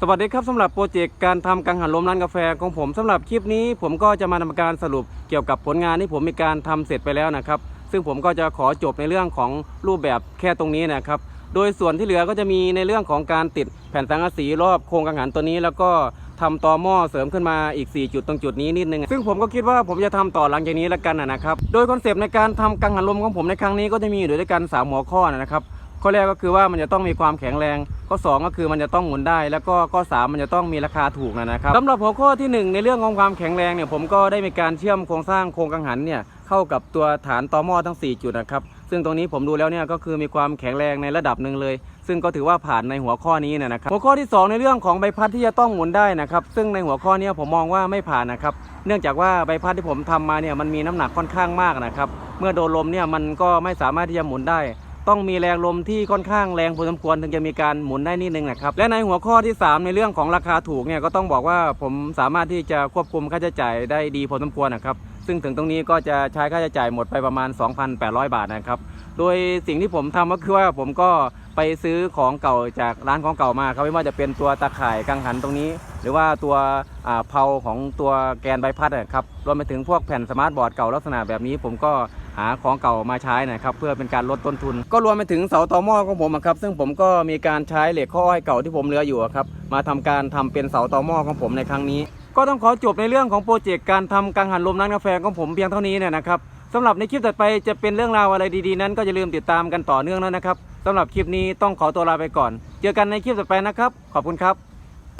สวัสดีครับสำหรับโปรเจกต์การทำกังหันลมร้านกาแฟของผมสำหรับคลิปนี้ ผมก็จะมาทำการสรุปเกี่ยวกับผลงานที่ผมมีการทำเสร็จไปแล้วนะครับ ซึ่งผมก็จะขอจบในเรื่องของรูปแบบแค่ตรงนี้นะครับ โดยส่วนที่เหลือก็จะมีในเรื่องของการติดแผ่นสังกะสีรอบโครงกังหันตัวนี้ แล้วก็ทำต่อหม้อเสริมขึ้นมาอีก 4 จุดตรงจุดนี้นิดนึง ซึ่งผมก็คิดว่าผมจะทำต่อหลังจากนี้แล้วกันนะครับ โดยคอนเซปต์ในการทำกังหันลมของผมในครั้งนี้ก็จะมีอยู่ด้วยกันสามหัวข้อนะครับ ข้อแรกก็คือว่ามันจะต้องมีความแข็งแรง ข้อ 2 ก็คือมันจะต้องหมุนได้ แล้วก็ข้อ 3 มันจะต้องมีราคาถูกนะครับสำหรับหัวข้อทีหนึ่1 ในเรื่องของความแข็งแรงเนี่ยผมก็ได้มีการเชื่อมโครงสร้างโครงกังหันเนี่ยเข้ากับตัวฐานตอหม้อทั้ง 4 จุดนะครับซึ่งตรงนี้ผมดูแล้วเนี่ยก็คือมีความแข็งแรงในระดับหนึ่งเลย ซึ่งก็ถือว่าผ่านในหัวข้อนี้นะครับหัวข้อที่ 2 ในเรื่องของใบพัดที่จะต้องหมุนได้นะครับซึ่งในหัวข้อนี้ผมมองว่าไม่ผ่านนะครับเนื่องจากว่าใบพัดที่ผมทำมาเนี่ยมันมีน้ำหนักค่อนข้างมากนะครับเมื่อโดนลมเนี่ยมันก็ไม่สามารถที่จะหมุนได้ ต้องมีแรงลมที่ค่อนข้างแรงพอสมควรถึงจะมีการหมุนได้นิดนึงนะครับ และในหัวข้อที่ 3 ในเรื่องของราคาถูกเนี่ยก็ต้องบอกว่าผมสามารถที่จะควบคุมค่าใช้จ่ายได้ดีพอสมควรนะครับ ซึ่งถึงตรงนี้ก็จะใช้ค่าใช้จ่ายหมดไปประมาณ 2,800 บาทนะครับ โดยสิ่งที่ผมทำก็คือว่าผมก็ ไปซื้อของเก่าจากร้านของเก่ามาครับไม่ว่าจะเป็นตัวตะข่ายกังหันตรงนี้ หรือว่าตัวเพลาของตัวแกนใบพัดนะครับรวมไปถึงพวกแผ่นสมาร์ทบอร์ดเก่าลักษณะแบบนี้ ผมก็หาของเก่ามาใช้นะครับเพื่อเป็นการลดต้นทุน ก็รวมไปถึงเสาตอหม้อของผมอะครับซึ่งผมก็มีการใช้เหล็กข้ออ้อยเก่าที่ผมเหลืออยู่ครับมาทำการทำเป็นเสาตอหม้อของผมในครั้งนี้ ก็ต้องขอจบในเรื่องของโปรเจกต์การทำกังหันลมร้านกาแฟของผมเพียงเท่านี้เนี่ยนะครับสำหรับในคลิปถัดไปจะเป็นเรื่องราวอะไรดีๆ นั้นก็อย่าลืมติดตามกันต่อเนื่องแล้วนะครับ สำหรับคลิปนี้ต้องขอตัวลาไปก่อน เจอกันในคลิปต่อไปนะครับ ขอบคุณครับ